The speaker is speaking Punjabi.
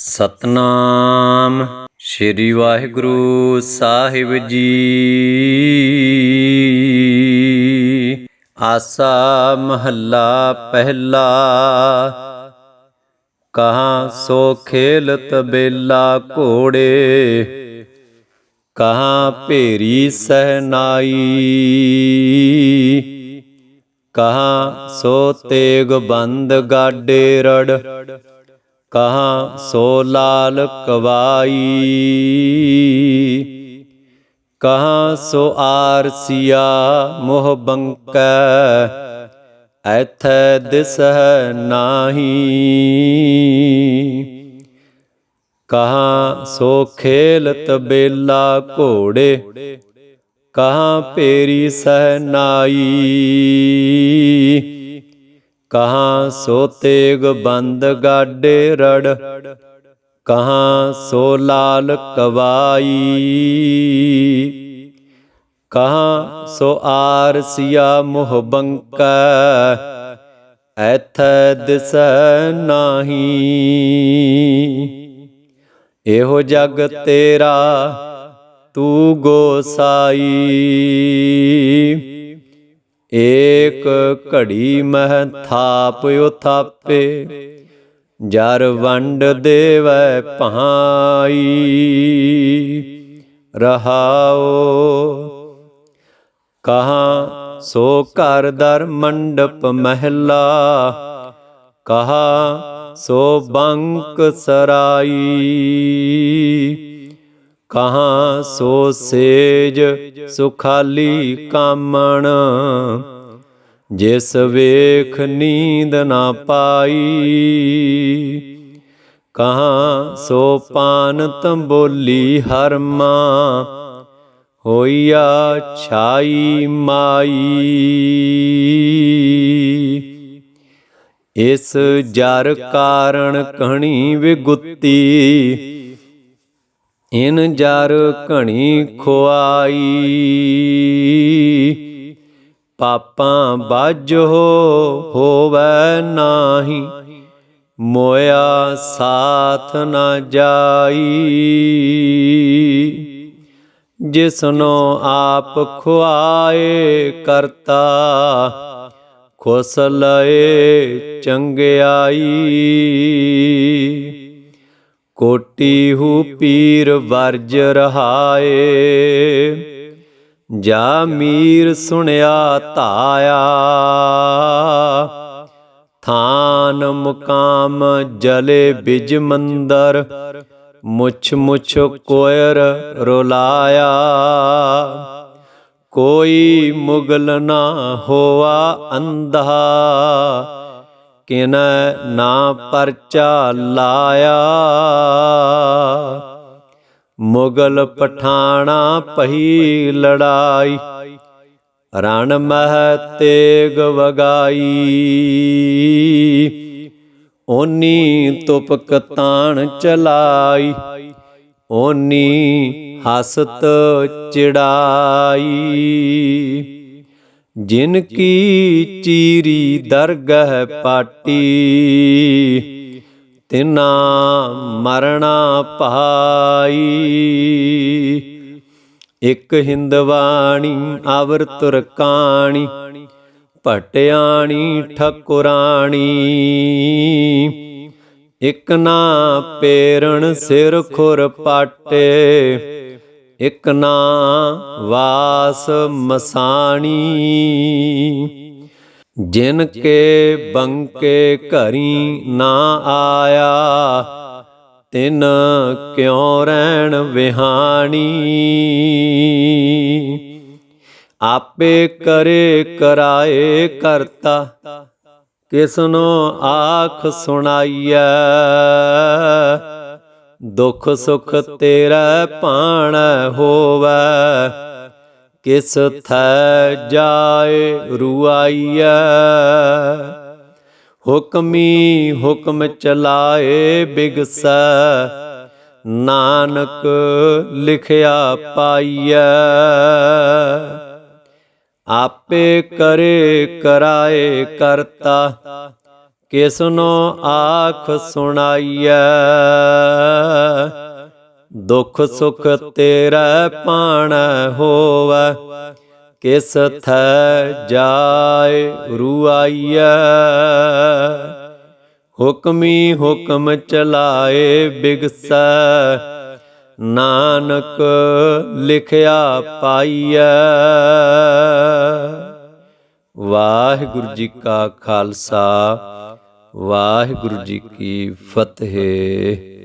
ਸਤਨਾਮ। ਸ੍ਰੀ ਵਾਹਿਗੁਰੂ ਸਾਹਿਬ ਜੀ। ਆਸਾ ਮਹੱਲਾ ਪਹਿਲਾ। ਕਹਾਂ ਸੋ ਖੇਲ ਤਬੇਲਾ ਘੋੜੇ। ਕਹਾਂ ਭੇਰੀ ਸਹਨਾਈ। ਕਹਾਂ ਸੋ ਤੇਗ ਬੰਦ ਗਾਡੇ ਰੜ। ਕਹਾਂ ਸੋ ਲਾਲ ਕਵਾਈ? ਕਹਾ ਸੋ ਆਰਸੀਆ ਮੋਹ ਬੰਕੈ? ਐਥੈ ਦਿਸਹਿ ਨਾਹੀ। ਕਹਾਂ ਸੋ ਖੇਲ ਤਬੇਲਾ ਘੋੜੇ? ਕਹਾ ਪੇਰੀ ਸਹਨਾਈ ਕਹਾਂ ਸੋ ਤੇਗ ਬੰਦ ਗਾਡੇ ਰੜ, ਕਹਾਂ ਸੋ ਲਾਲ ਕਵਾਈ, ਕਹਾਂ ਸੋ ਆਰਸੀਆ ਮੋਹ ਬੰਕੈ, ਐਥੈ ਦਿਸੈ ਨਾਹੀ। ਇਹੋ ਜਗ ਤੇਰਾ ਤੂੰ ਗੋਸਾਈ। ਏਕ ਘੜੀ ਮਹਿ ਥਾਪ ਉਥਾਪੇ, ਜਰ ਵੰਡ ਦੇਵੈ ਭਾਈ ਰਹਾਓ ਕਹਾਂ ਸੋ ਘਰ ਦਰ ਮੰਡਪ ਮਹਿਲਾ, ਕਹਾ ਸੋ ਬੰਕ ਸਰਾਈ। ਕਹਾਂ ਸੋ ਸੇਜ ਸੁਖਾਲੀ ਕਾਮਣ, ਜਿਸ ਵੇਖ ਨੀਂਦ ਨਾ ਪਾਈ। ਕਹਾਂ ਸੋ ਪਾਨ ਤੰਬੋਲੀ ਹਰਮਾ, ਹੋਈਆ ਛਾਈ ਮਾਈ। ਇਸ ਜਰ ਕਾਰਣ ਕਹਣੀ ਵਿਗੁੱਤੀ ਇਨ ਜਰ ਘਣੀ ਖੁਆਈ। ਪਾਪਾਂ ਬਾਝੋ ਹੋਵੇ ਨਾਹੀ। ਮੋਇਆ ਸਾਥ ਨਾ ਜਾਈ। ਜਿਸਨੋ ਆਪ ਖੁਆਏ ਕਰਤਾ, ਖੁਸ ਲਏ ਚੰਗਿਆਈ। ਕੋਟੀ ਹੂ ਪੀਰ ਵਰਜ ਰਹਾਏ। ਜਾ ਮੀਰ ਸੁਣਿਆ ਧਾਇਆ। ਥਾਨ ਮੁਕਾਮ ਜਲੇ ਬਿਜ ਮੰਦਰ। ਮੁਛ ਮੁਛ ਕੋਇਰ ਰੁਲਾਇਆ। ਕੋਈ ਮੁਗਲ ਨਾ ਹੋਆ ਅੰਧਾ। ਕਿਨ ਨਾ ਪਰਚਾ ਲਾਇਆ। ਮੁਗਲ ਪਠਾਣਾ ਪਹੀ ਲੜਾਈ, ਰਣ ਮਹਿ ਤੇਗ ਵਗਾਈ। ਓਨੀ ਤੁਪਕ ਤਾਣ ਚਲਾਈ, ਓਨੀ ਹਸਤ ਚਿੜਾਈ। ਜਿਨ ਕੀ ਚੀਰੀ ਦਰਗਹ ਪਾਟੀ, ਤਿਨਾ ਮਰਣਾ ਪਾਈ ਇਕ ਹਿੰਦਵਾਣੀ ਅਵਰ ਤੁਰਕਾਣੀ ਭਟਿਆਣੀ ਠਕੁਰਾਣੀ। ਇਕ ਨਾ ਪੇਰਣ ਸਿਰ ਖੁਰ ਪਾਟੇ ਇਕ ਨਾ ਵਾਸ ਮਸਾਣੀ। ਜਿਨ ਕੇ ਬੰਕੇ ਘਰੀ ਨਾ ਆਇਆ, ਤਿਨ ਕਿਉ ਰਹਿਣ ਵਿਹਾਣੀ। ਆਪੇ ਕਰੇ ਕਰਾਏ ਕਰਤਾ, ਕਿਸਨੋ ਆਖ ਸੁਣਾਈਐ। ਦੁਖ ਸੁਖ ਤੇਰਾ ਪਾਣ ਹੋਵੇ। ਕਿਸ ਥੈ ਜਾਏ ਰੁਆਈਐ। ਹੁਕਮੀ ਹੁਕਮ ਚਲਾਏ ਬਿਗਸੈ। ਨਾਨਕ ਲਿਖਿਆ ਪਾਈਐ। ਆਪੇ ਕਰੇ ਕਰਾਏ ਕਰਤਾ। ਕਿਸਨੋ ਆਖ ਸੁਣਾਈਐ। ਦੁਖ ਸੁਖ ਤੇਰਾ ਪਾਣ ਹੋਵੈ, ਕਿਸ ਥੈ ਜਾਏ ਰੁਆਈਐ। ਹੁਕਮੀ ਹੁਕਮ ਚਲਾਏ ਬਿਗਸੈ, ਨਾਨਕ ਲਿਖਿਆ ਪਾਈਐ। ਵਾਹਿਗੁਰੂ ਜੀ ਕਾ ਖਾਲਸਾ, ਵਾਹਿਗੁਰੂ ਜੀ ਕੀ ਫਤਿਹ।